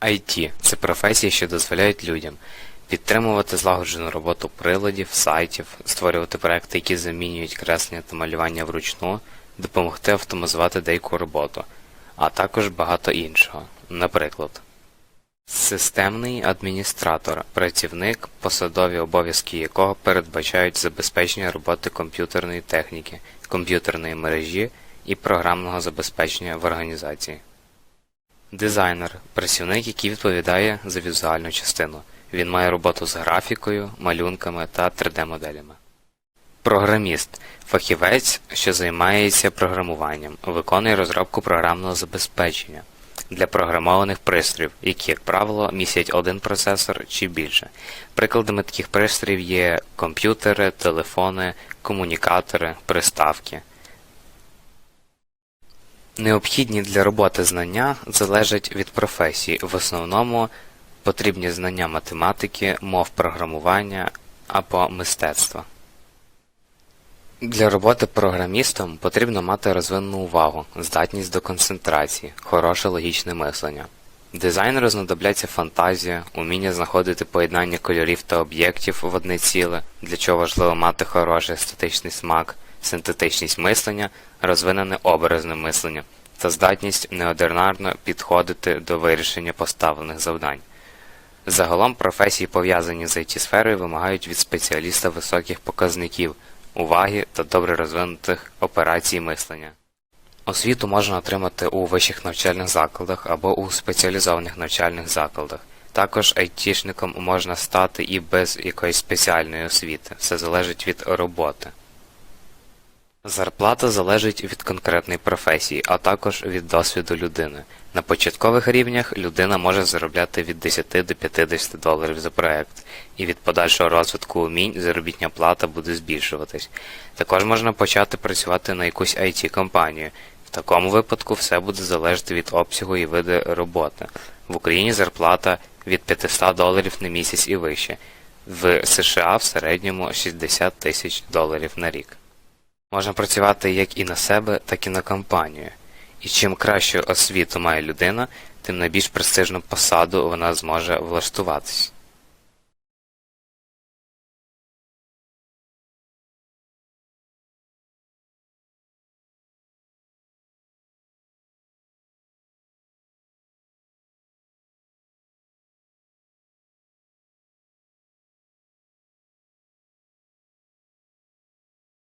IT – це професії, що дозволяють людям підтримувати злагоджену роботу приладів, сайтів, створювати проекти, які замінюють креслення та малювання вручну, допомогти автоматизувати деяку роботу, а також багато іншого. Наприклад, системний адміністратор – працівник, посадові обов'язки якого передбачають забезпечення роботи комп'ютерної техніки, комп'ютерної мережі і програмного забезпечення в організації. Дизайнер – працівник, який відповідає за візуальну частину. Він має роботу з графікою, малюнками та 3D-моделями. Програміст – фахівець, що займається програмуванням, виконує розробку програмного забезпечення для програмованих пристроїв, які, як правило, містять один процесор чи більше. Прикладами таких пристроїв є комп'ютери, телефони, комунікатори, приставки. Необхідні для роботи знання залежать від професії. В основному потрібні знання математики, мов програмування або мистецтва. Для роботи програмістом потрібно мати розвинену увагу, здатність до концентрації, хороше логічне мислення. Дизайнеру знадобляться фантазія, уміння знаходити поєднання кольорів та об'єктів в одне ціле, для чого важливо мати хороший естетичний смак, синтетичність мислення, розвинене образне мислення та здатність неодинарно підходити до вирішення поставлених завдань. Загалом професії, пов'язані з IT-сферою, вимагають від спеціаліста високих показників, уваги та добре розвинутих операцій мислення. Освіту можна отримати у вищих навчальних закладах або у спеціалізованих навчальних закладах. Також айтішником можна стати і без якоїсь спеціальної освіти, все залежить від роботи. Зарплата залежить від конкретної професії, а також від досвіду людини. На початкових рівнях людина може заробляти від 10 до 50 доларів за проект, і від подальшого розвитку умінь заробітня плата буде збільшуватись. Також можна почати працювати на якусь IT-компанію. В такому випадку все буде залежати від обсягу і виду роботи. В Україні зарплата від 500 доларів на місяць і вище, в США в середньому 60 тисяч доларів на рік. Можна працювати як і на себе, так і на компанію. І чим кращу освіту має людина, тим на більш престижну посаду вона зможе влаштуватись.